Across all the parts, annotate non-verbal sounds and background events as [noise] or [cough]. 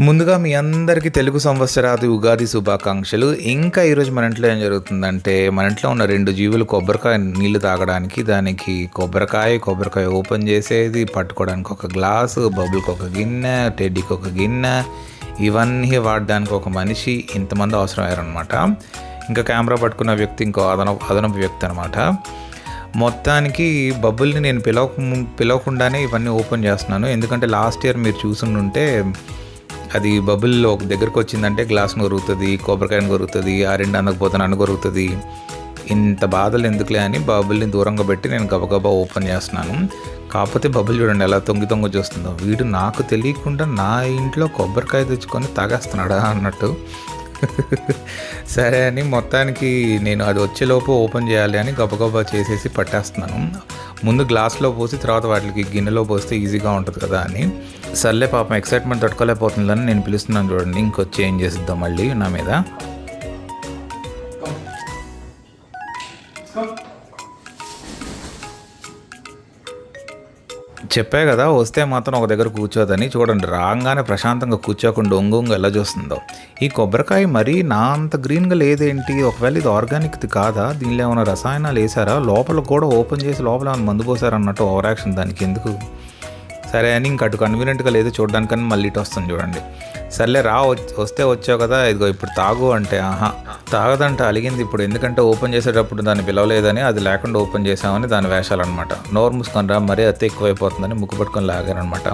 ముందుగా మీ అందరికీ తెలుగు సంవత్సరాది ఉగాది శుభాకాంక్షలు. ఇంకా ఈరోజు మన ఇంట్లో ఏం జరుగుతుందంటే మన ఇంట్లో ఉన్న రెండు జీవులు కొబ్బరికాయ నీళ్ళు తాగడానికి దానికి కొబ్బరికాయ కొబ్బరికాయ ఓపెన్ చేసేది పట్టుకోవడానికి ఒక గ్లాసు బబుల్కి ఒక గిన్నె టెడ్డీకి ఒక గిన్నె ఇవన్నీ వాడడానికి ఒక మనిషి ఇంతమంది అవసరం అయ్యారనమాట ఇంకా కెమెరా పట్టుకున్న వ్యక్తి ఇంకో అదనపు అదనపు వ్యక్తి అనమాట మొత్తానికి బబుల్ని నేను పిలవ పిలవకుండానే ఇవన్నీ ఓపెన్ చేస్తున్నాను. ఎందుకంటే లాస్ట్ ఇయర్ మీరు చూసుంటే అది బబుల్లో ఒక దగ్గరకు వచ్చిందంటే గ్లాస్ కొరుగుతుంది కొబ్బరికాయను కొరుగుతుంది ఆ రెండు అందకపోతే నన్ను కొరుగుతుంది ఇంత బాధలు ఎందుకులే అని బబుల్ని దూరంగా పెట్టి నేను గబగబా ఓపెన్ చేస్తున్నాను. కాకపోతే బబుల్ చూడండి ఎలా తొంగి తొంగి చూస్తుందో వీడు నాకు తెలియకుండా నా ఇంట్లో కొబ్బరికాయ తెచ్చుకొని తాగేస్తున్నాడా అన్నట్టు. సరే అని మొత్తానికి నేను అది వచ్చేలోపు ఓపెన్ చేయాలి అని గబగబా చేసేసి పట్టేస్తున్నాను. ముందు గ్లాస్లో పోసి తర్వాత వాటికి గిన్నెలో పోస్తే ఈజీగా ఉంటుంది కదా అని. సర్లే పాపం ఎక్సైట్మెంట్ తట్టుకోలేకపోతుందని నేను పిలుస్తున్నాను చూడండి. ఇంకొచ్చి ఏం చేసిద్దాం మళ్ళీ నా మీద. చెప్పే కదా వస్తే మాత్రం ఒక దగ్గర కూర్చోదని. చూడండి రాగానే ప్రశాంతంగా కూర్చోకుండా ఒంగొంగు ఎలా చూస్తుందో. ఈ కొబ్బరికాయ మరీ నా అంత గ్రీన్గా లేదేంటి? ఒకవేళ ఇది ఆర్గానిక్ది కాదా? దీనిలో ఏమైనా రసాయనాలు వేసారా లోపల కూడా ఓపెన్ చేసి లోపల ఏమైనా మందు పోసారన్నట్టు ఓవర్ యాక్షన్ దానికి ఎందుకు? సరే అని ఇంక అటు కన్వీనియంట్గా లేదు చూడడానికని మళ్ళీ ఇటు వస్తుంది చూడండి. సర్లే రా వస్తే వచ్చావు కదా ఇదిగో ఇప్పుడు తాగు అంటే ఆహా తాగదంటే అలిగింది ఇప్పుడు. ఎందుకంటే ఓపెన్ చేసేటప్పుడు దాన్ని పిలవలేదని అది లేకుండా ఓపెన్ చేసామని దాని వేషాలన్నమాట. నోరు మూసుకొని రా మరీ అతి ఎక్కువైపోతుందని ముక్కు పట్టుకొని లాగారనమాట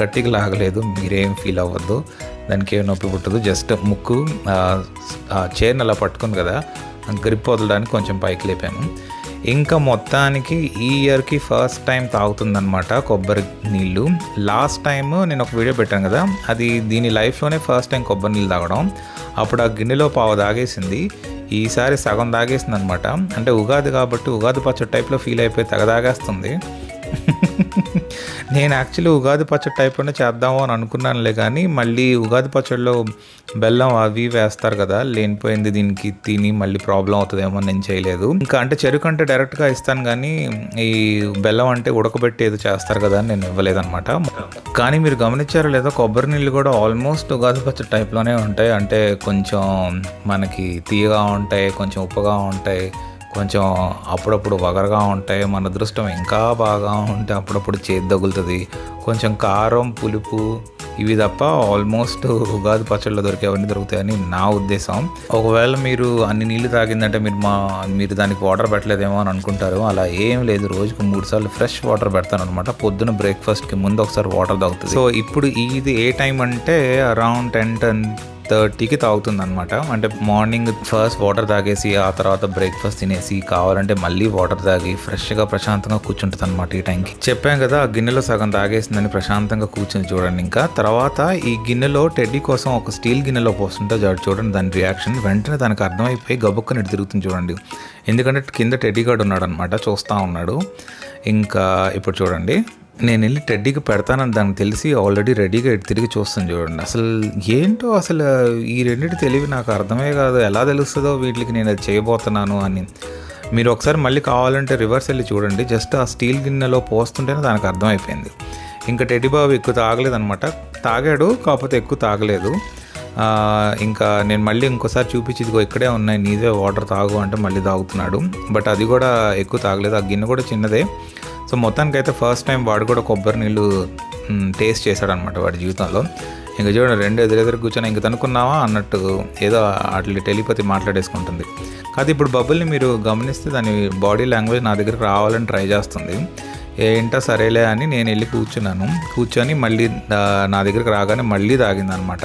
గట్టిగా లాగలేదు మీరేం ఫీల్ అవ్వద్దు. దానికి ఏం నొప్పి పుట్టదు జస్ట్ ముక్కు ఆ, చైర్ని అలా పట్టుకుంది కదా గ్రిప్ వదలడానికి కొంచెం పైకి లేపాను ఇంకా మొత్తానికి ఈ ఇయర్కి ఫస్ట్ టైం తాగుతుందనమాట కొబ్బరి నీళ్ళు. లాస్ట్ టైం నేను ఒక వీడియో పెట్టాను కదా అది దీని లైఫ్లోనే ఫస్ట్ టైం కొబ్బరి నీళ్ళు తాగడం. అప్పుడు ఆ గిన్నెలో పావు తాగేసింది. ఈసారి సగం తాగేసింది అనమాట అంటే ఉగాది కాబట్టి ఉగాది పచ్చడి టైప్లో ఫీల్ అయిపోయి తెగ తాగేస్తుంది. [laughs] నేను యాక్చువల్లీ ఉగాది పచ్చడి టైప్లోనే చేద్దాము అని అనుకున్నానులే కానీ మళ్ళీ ఉగాది పచ్చడిలో బెల్లం అవి వేస్తారు కదా లేనిపోయింది దీనికి తిని మళ్ళీ ప్రాబ్లం అవుతుందేమో నేను చేయలేదు. ఇంకా అంటే చెరుకు అంటే డైరెక్ట్గా ఇస్తాను కానీ ఈ బెల్లం అంటే ఉడకబెట్టి ఏదో చేస్తారు కదా అని నేను ఇవ్వలేదనమాట కానీ మీరు గమనించారో లేదో కొబ్బరి నీళ్ళు కూడా ఆల్మోస్ట్ ఉగాది పచ్చడి టైప్లోనే ఉంటాయి. అంటే కొంచెం మనకి తీయగా ఉంటాయి కొంచెం ఉప్పగా ఉంటాయి. కొంచెం అప్పుడప్పుడు వగరగా ఉంటాయి మన అదృష్టం ఇంకా బాగా ఉంటే అప్పుడప్పుడు చేతి తగులుతుంది. కొంచెం కారం పులుపు ఇవి తప్ప ఆల్మోస్ట్ ఉగాది పచ్చళ్ళు దొరికేవన్నీ దొరుకుతాయని నా ఉద్దేశం. ఒకవేళ మీరు అన్ని నీళ్ళు తాగిందంటే మీరు మా మీరు దానికి వాటర్ పెట్టలేదేమో అని అనుకుంటారు. అలా ఏం లేదు. రోజుకు మూడు సార్లు ఫ్రెష్ వాటర్ పెడతాను అనమాట పొద్దున బ్రేక్ఫాస్ట్కి ముందు ఒకసారి వాటర్ తాగుతుంది. సో ఇప్పుడు ఇది ఏ టైం అంటే అరౌండ్ టెన్ టెన్ థర్టీకి తాగుతుంది అనమాట అంటే మార్నింగ్ ఫస్ట్ వాటర్ తాగేసి ఆ తర్వాత బ్రేక్ఫాస్ట్ తినేసి కావాలంటే మళ్ళీ వాటర్ తాగి ఫ్రెష్గా ప్రశాంతంగా కూర్చుంటుంది అనమాట ఈ టైంకి. చెప్పాం కదా ఆ గిన్నెలో సగం తాగేసిందని ప్రశాంతంగా కూర్చొని చూడండి ఇంకా. తర్వాత ఈ గిన్నెలో టెడ్డీ కోసం ఒక స్టీల్ గిన్నెలో పోస్తుంటే చూడండి దాని రియాక్షన్. వెంటనే దానికి అర్థమైపోయి గబుక్కని ఇటు తిరుగుతుంది చూడండి. ఎందుకంటే కింద టెడ్డీ గార్డ్ ఉన్నాడు అనమాట చూస్తూ ఉన్నాడు. ఇంకా ఇప్పుడు చూడండి. నేను వెళ్ళి టెడ్డీకి పెడతానని దానికి తెలిసి ఆల్రెడీ రెడీగా ఇటు తిరిగి చూస్తాను చూడండి. అసలు ఏంటో అసలు ఈ రెండింటి తెలివి నాకు అర్థమే కాదు. ఎలా తెలుస్తుందో వీటికి నేను అది చేయబోతున్నాను అని. మీరు ఒకసారి మళ్ళీ కావాలంటే రివర్స్ వెళ్ళి చూడండి. జస్ట్ ఆ స్టీల్ గిన్నెలో పోస్తుంటేనే దానికి అర్థమైపోయింది. ఇంకా టెడ్డీ బాబు ఎక్కువ తాగలేదనమాట. తాగాడు కాకపోతే ఎక్కువ తాగలేదు. ఇంకా నేను మళ్ళీ ఇంకోసారి చూపించి ఇదిగో ఇక్కడే ఉన్నాయి నీదే వాటర్ తాగు అంటే మళ్ళీ తాగుతున్నాడు. బట్ అది కూడా ఎక్కువ తాగలేదు. ఆ గిన్నె కూడా చిన్నదే. సో మొత్తానికి అయితే ఫస్ట్ టైం వాడు కూడా కొబ్బరి నీళ్ళు టేస్ట్ చేశాడనమాట వాడి జీవితంలో. ఇంకా చూడండి రెండు ఎదురెదురు కూర్చొని ఇంక తనుకున్నావా అన్నట్టు ఏదో అట్లా టెలిపతి మాట్లాడేసుకుంటుంది. కాదు ఇప్పుడు బబుల్ని మీరు గమనిస్తే దాని బాడీ లాంగ్వేజ్ నా దగ్గరికి రావాలని ట్రై చేస్తుంది. ఏంటో సరేలే అని నేను వెళ్ళి కూర్చున్నాను. కూర్చొని మళ్ళీ నా దగ్గరికి రాగానే మళ్ళీ తాగింది అనమాట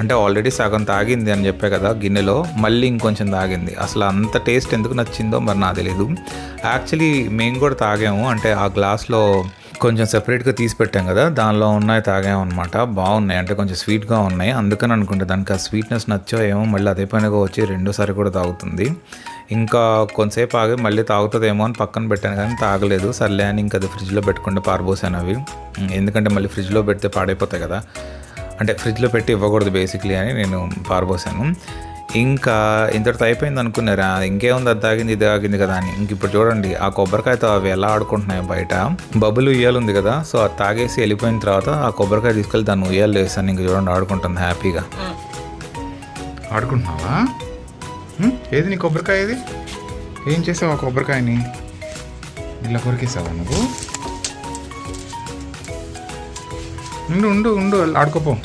అంటే ఆల్రెడీ సగం తాగింది అని చెప్పే కదా గిన్నెలో మళ్ళీ ఇంకొంచెం తాగింది. అసలు అంత టేస్ట్ ఎందుకు నచ్చిందో మరి నాకు తెలియదు యాక్చువల్లీ మేము కూడా తాగాము. అంటే ఆ గ్లాస్లో కొంచెం సెపరేట్గా తీసి పెట్టాం కదా దానిలో ఉన్నాయి తాగామన్నమాట బాగున్నాయి. అంటే కొంచెం స్వీట్గా ఉన్నాయి. అందుకని అనుకుంటే దానికి ఆ స్వీట్నెస్ నచ్చో ఏమో మళ్ళీ అదే పనిగా వచ్చి రెండోసారి కూడా తాగుతుంది. ఇంకా కొంతసేపు ఆగి మళ్ళీ తాగుతుందేమో అని పక్కన పెట్టాను కానీ తాగలేదు. సర్లే అని ఇంకా అది ఫ్రిడ్జ్లో పెట్టుకుంటే పారబోసాను అవి. ఎందుకంటే మళ్ళీ ఫ్రిడ్జ్లో పెడితే పాడైపోతాయి కదా. అంటే ఫ్రిడ్జ్లో పెట్టి ఇవ్వకూడదు బేసిక్లీ అని నేను పారబోసాను. ఇంకా ఇంతటితో అయిపోయింది అనుకున్నారా? ఇంకేముంది అది తాగింది ఇది తాగింది కదా అని. ఇంక ఇప్పుడు చూడండి ఆ కొబ్బరికాయతో అవి ఎలా ఆడుకుంటున్నాయి బయట. బబ్బులు ఉయ్యాలు ఉంది కదా సో అది తాగేసి వెళ్ళిపోయిన తర్వాత ఆ కొబ్బరికాయ తీసుకెళ్ళి దాన్ని ఉయ్యాలు వేసాను. ఇంక చూడండి ఆడుకుంటుంది హ్యాపీగా. ఆడుకుంటున్నావా? ఏది నీ కొబ్బరికాయ ఏది? ఏం చేసావు ఆ కొబ్బరికాయని? ఇలా కొరికేసావా నువ్వు? ఉండు ఉండు ఉండు ఆడుకోపో.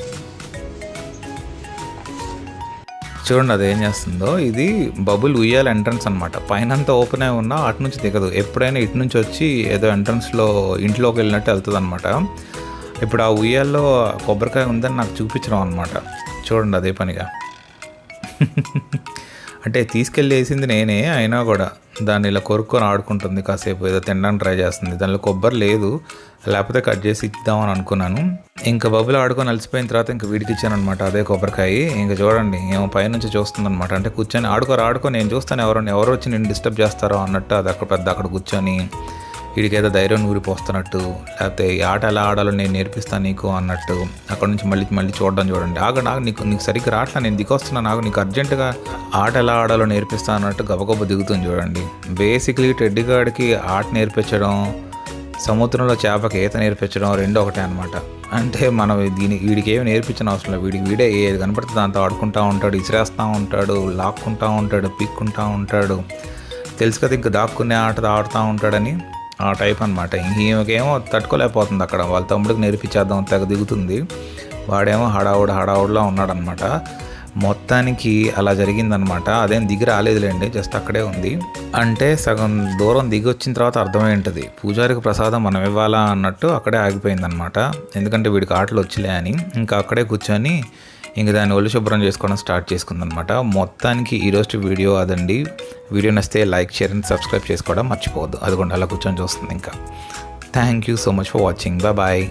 చూడండి అది ఏం చేస్తుందో. ఇది బబుల్ ఉయ్యాల ఎంట్రన్స్ అనమాట పైన అంతా ఓపెన్ అయి ఉన్నా అటు నుంచి దిగదు. ఎప్పుడైనా ఇటు నుంచి వచ్చి ఏదో ఎంట్రన్స్లో ఇంట్లోకి వెళ్ళినట్టు వెళ్తుంది అనమాట ఇప్పుడు ఆ ఉయ్యాల్లో కొబ్బరికాయ ఉందని నాకు చూపించడం అనమాట చూడండి అదే పనిగా. [laughs] అంటే తీసుకెళ్ళి వేసింది నేనే అయినా కూడా. దాన్ని ఇలా కొరుక్కొని ఆడుకుంటుంది కాసేపు ఏదో తినడానికి ట్రై చేస్తుంది. దానిలో కొబ్బరి లేదు. లేకపోతే కట్ చేసి ఇద్దామని అనుకున్నాను. ఇంకా బబ్బులు ఆడుకొని అలసిపోయిన తర్వాత ఇంకా వీడికి ఇచ్చాను అనమాట అదే కొబ్బరికాయ. ఇంకా చూడండి ఏమో పైనుంచి చూస్తుంది అనమాట అంటే కూర్చొని ఆడుకోరు ఆడుకో నేను చూస్తాను ఎవరో ఎవరు వచ్చి నేను డిస్టర్బ్ చేస్తారో అన్నట్టు అది అక్కడ పెద్ద అక్కడ కూర్చొని వీడికేదో ధైర్యం ఊరిపోస్తున్నట్టు లేకపోతే ఈ ఆట ఎలా ఆడాలో నేను నేర్పిస్తాను నీకు అన్నట్టు అక్కడ నుంచి మళ్ళీ మళ్ళీ చూడడం చూడండి. ఆగ నాకు నీకు నీకు సరిగ్గా రావట్లా నేను దిగొస్తున్నా నాకు నీకు అర్జెంటుగా ఆట ఎలా ఆడాలో నేర్పిస్తాను అన్నట్టు గబగబ దిగుతుంది చూడండి. బేసిక్లీ టెడ్డిగాడికి ఆట నేర్పించడం సముద్రంలో చేపకి ఈత నేర్పించడం రెండు ఒకటే అనమాట అంటే మనం దీని వీడికి ఏమి నేర్పించిన అవసరం లేదు. వీడికి వీడే ఏది కనపడితే దాంతో ఆడుకుంటా ఉంటాడు ఇసిరేస్తూ ఉంటాడు లాక్కుంటూ ఉంటాడు పీక్కుంటూ ఉంటాడు. తెలుసు కదా ఇంకా దాక్కునే ఆట ఆడుతూ ఉంటాడని. ఆ టైప్ అనమాట ఈమెకేమో తట్టుకోలేకపోతుంది అక్కడ. వాళ్ళ తమ్ముడికి నేర్పించేద్దాం తెగ దిగుతుంది. వాడేమో హడావుడు హడావుడిలో ఉన్నాడనమాట మొత్తానికి అలా జరిగిందనమాట అదేం దిగి రాలేదులేండి జస్ట్ అక్కడే ఉంది. అంటే సగం దూరం దిగి వచ్చిన తర్వాత అర్థమై ఉంటుంది పూజారికి ప్రసాదం మనం ఇవ్వాలా అన్నట్టు అక్కడే ఆగిపోయిందనమాట ఎందుకంటే వీడికి ఆటలు వచ్చిలే అని. ఇంకా అక్కడే కూర్చొని ఇంక దాన్ని ఒళ్ళు శుభ్రం చేసుకోవడం స్టార్ట్ చేసుకుందనమాట. మొత్తానికి ఈరోజు వీడియో అదండి. వీడియో నచ్చితే లైక్ షేర్ అండ్ సబ్స్క్రైబ్ చేసుకోవడం మర్చిపోవద్దు. అదిగోండి అలా కూర్చొని చూస్తుంది ఇంకా. Thank you so much for watching bye